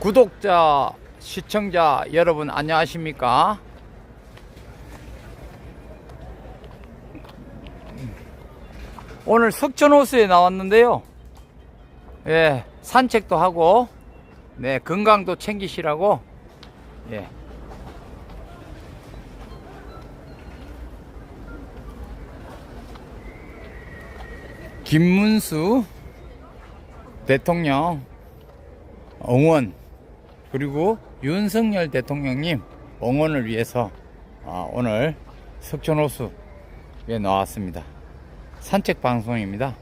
구독자, 시청자 여러분 안녕하십니까? 오늘 석촌호수에 나왔는데요. 예, 산책도 하고, 네, 건강도 챙기시라고, 예. 김문수 대통령 응원 그리고 윤석열 대통령님 응원을 위해서 아, 오늘 석촌호수에 나왔습니다. 산책 방송입니다.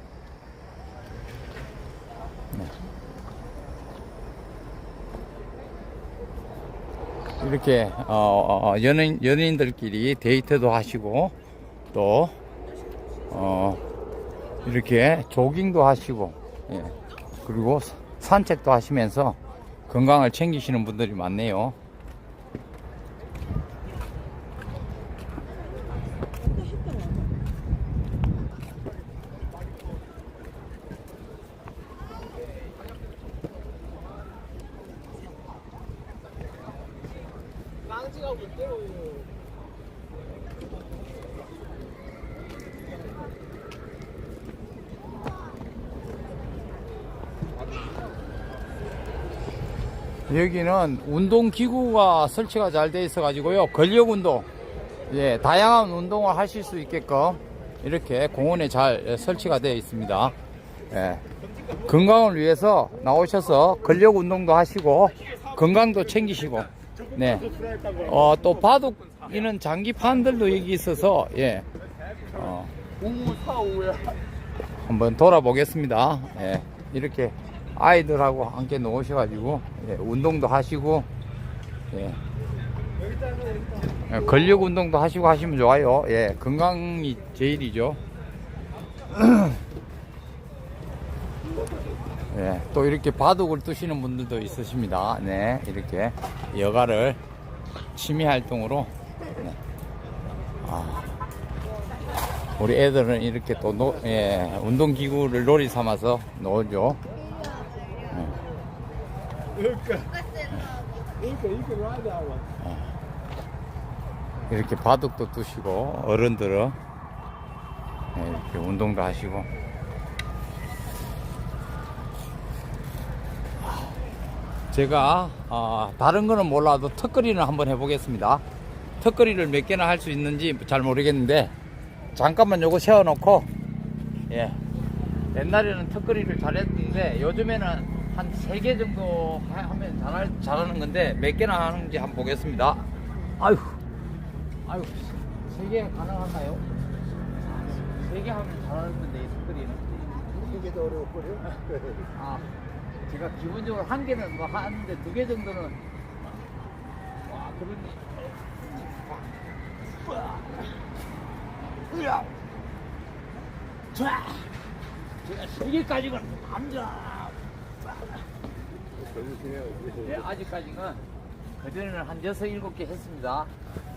네. 이렇게 어, 어, 연인 연인들끼리 데이트도 하시고 또 어, 이렇게 조깅도 하시고 예. 그리고 산책도 하시면서 건강을 챙기시는 분들이 많네요. 여기는 운동 기구가 설치가 잘 돼 있어 가지고요. 근력 운동, 예, 다양한 운동을 하실 수 있게끔 이렇게 공원에 잘 설치가 되어 있습니다. 예, 건강을 위해서 나오셔서 근력 운동도 하시고 건강도 챙기시고, 네, 어, 또 바둑 이는 장기판들도 여기 있어서 예, 어, 한번 돌아보겠습니다. 예, 이렇게 아이들하고 함께 놓으셔가지고 예, 운동도 하시고 예. 예, 근력 운동도 하시고 하시면 좋아요. 예, 건강이 제일이죠. 예, 또 이렇게 바둑을 두시는 분들도 있으십니다. 네, 이렇게 여가를 취미 활동으로 네. 아, 우리 애들은 이렇게 또 노, 예, 운동기구를 놀이 삼아서 놀죠. 이렇게 바둑도 두시고 어른들은 네, 이렇게 운동도 하시고. 제가 어, 다른 거는 몰라도 턱걸이는 한번 해보겠습니다. 턱걸이를 몇 개나 할 수 있는지 잘 모르겠는데 잠깐만 요거 세워놓고 예. 옛날에는 턱걸이를 잘했는데 요즘에는 한 세 개 정도 하- 하면 잘할, 잘하는 건데 몇 개나 하는지 한번 보겠습니다. 아유 아유 세 개 가능한가요? 세 개 하면 잘하는 건데 이 턱걸이는 이게 더 어려웠거든요. 아, 제가 기본적으로 한 개는 뭐 하는데 두 개 정도는 와 그러니 으야 자 제가 세 개까지는 남자 네, 아직까지는 그전에는 한 여섯 일곱 개 했습니다.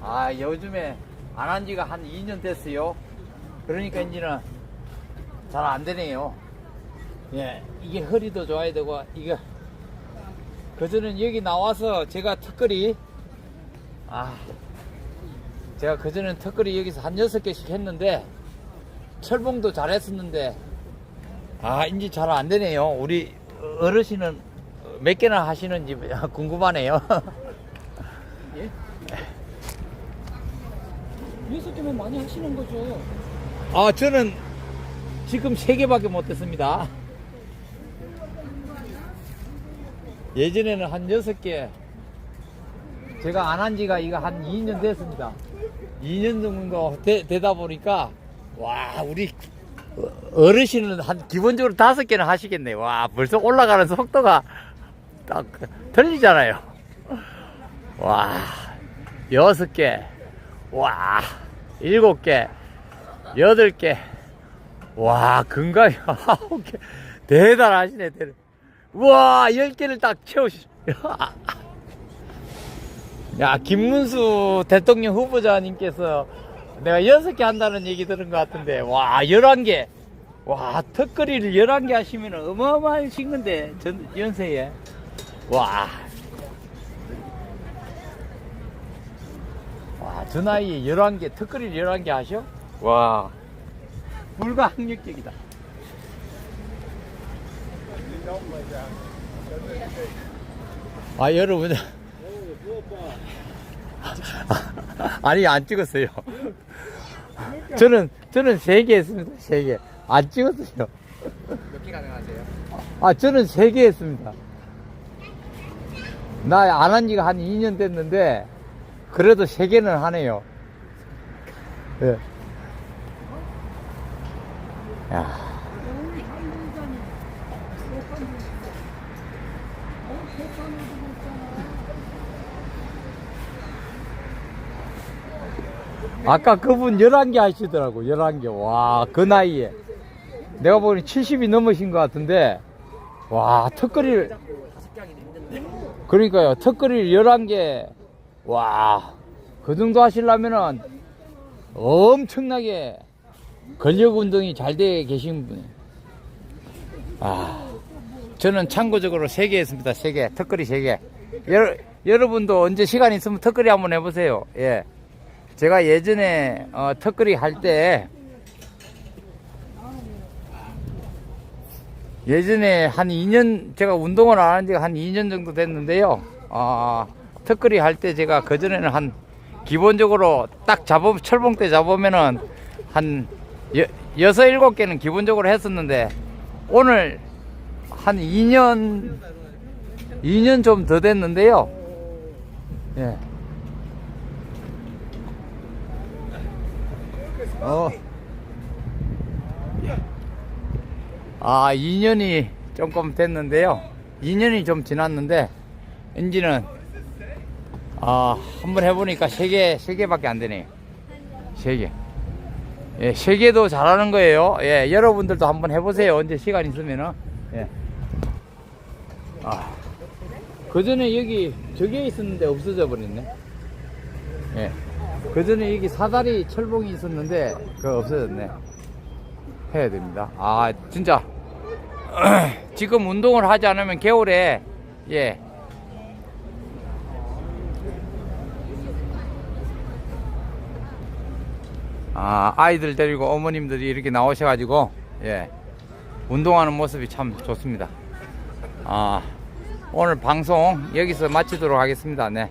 아 요즘에 안 한 지가 한 2년 됐어요. 그러니까 이제는 잘 안 되네요. 예, 이게 허리도 좋아야 되고, 이거, 그전엔 여기 나와서 제가 턱걸이, 아, 제가 그전엔 턱걸이 여기서 한 여섯 개씩 했는데, 철봉도 잘 했었는데, 아, 이제 잘 안 되네요. 우리 어르신은 몇 개나 하시는지 궁금하네요. 예? 여섯 개면 많이 하시는 거죠. 아, 저는 지금 세 개밖에 못 했습니다. 예전에는 한 여섯 개, 제가 안 한 지가 이거 한 2년 됐습니다. 2년 정도 되, 되다 보니까, 와, 우리 어르신은 한 기본적으로 다섯 개는 하시겠네. 와, 벌써 올라가는 속도가 딱 틀리잖아요. 와, 여섯 개, 와, 일곱 개, 여덟 개. 와, 건강이 아홉 개. 대단하시네, 대단. 우와, 열 개를 딱 채우시. 야, 김문수 대통령 후보자님께서 내가 여섯 개 한다는 얘기 들은 것 같은데, 와, 열한 개. 와 턱걸이를 11개 하시면 어마어마하신 건데 전, 연세에 와. 와, 저 나이에 11개, 턱걸이를 11개 하셔? 와. 불과 학력적이다. 아, 여러분. 아니, 안 찍었어요. 저는, 저는 3개 했습니다, 3개. 안 찍었어요. 몇 개 가능하세요? 아, 저는 3개 했습니다. 나 안 한 지가 한 2년 됐는데, 그래도 3개는 하네요. 예. 야. 아까 그분 11개 하시더라고, 11개. 와, 그 나이에. 내가 보니 70이 넘으신 것 같은데, 와, 턱걸이를. 그러니까요, 턱걸이를 11개, 와, 그 정도 하시려면은 엄청나게 근력 운동이 잘 돼 계신 분. 아, 저는 참고적으로 3개 했습니다, 3개. 턱걸이 3개. 여러, 여러분도 언제 시간 있으면 턱걸이 한번 해보세요. 예. 제가 예전에 어, 턱걸이 할 때, 예전에 한 2년 제가 운동을 안 한 지가 한 2년 정도 됐는데요. 아, 턱걸이 할 때 제가 그 전에는 한 기본적으로 딱 잡으면 철봉 때 잡으면은 한 여, 여섯 일곱 개는 기본적으로 했었는데 오늘 한 2년 2년 좀 더 됐는데요. 예. 어. 아, 2년이 조금 됐는데요. 2년이 좀 지났는데, 엔진은, 아, 한번 해보니까 3개, 3개밖에 안 되네요. 3개. 예, 3개도 잘하는 거예요. 예, 여러분들도 한번 해보세요. 언제 시간 있으면은. 예. 아. 그 전에 여기, 저게 있었는데 없어져 버렸네. 예. 그 전에 여기 사다리 철봉이 있었는데, 그거 없어졌네. 해야 됩니다. 아, 진짜. 지금 운동을 하지 않으면 겨울에, 예. 아, 아이들 데리고 어머님들이 이렇게 나오셔가지고, 예. 운동하는 모습이 참 좋습니다. 아, 오늘 방송 여기서 마치도록 하겠습니다. 네.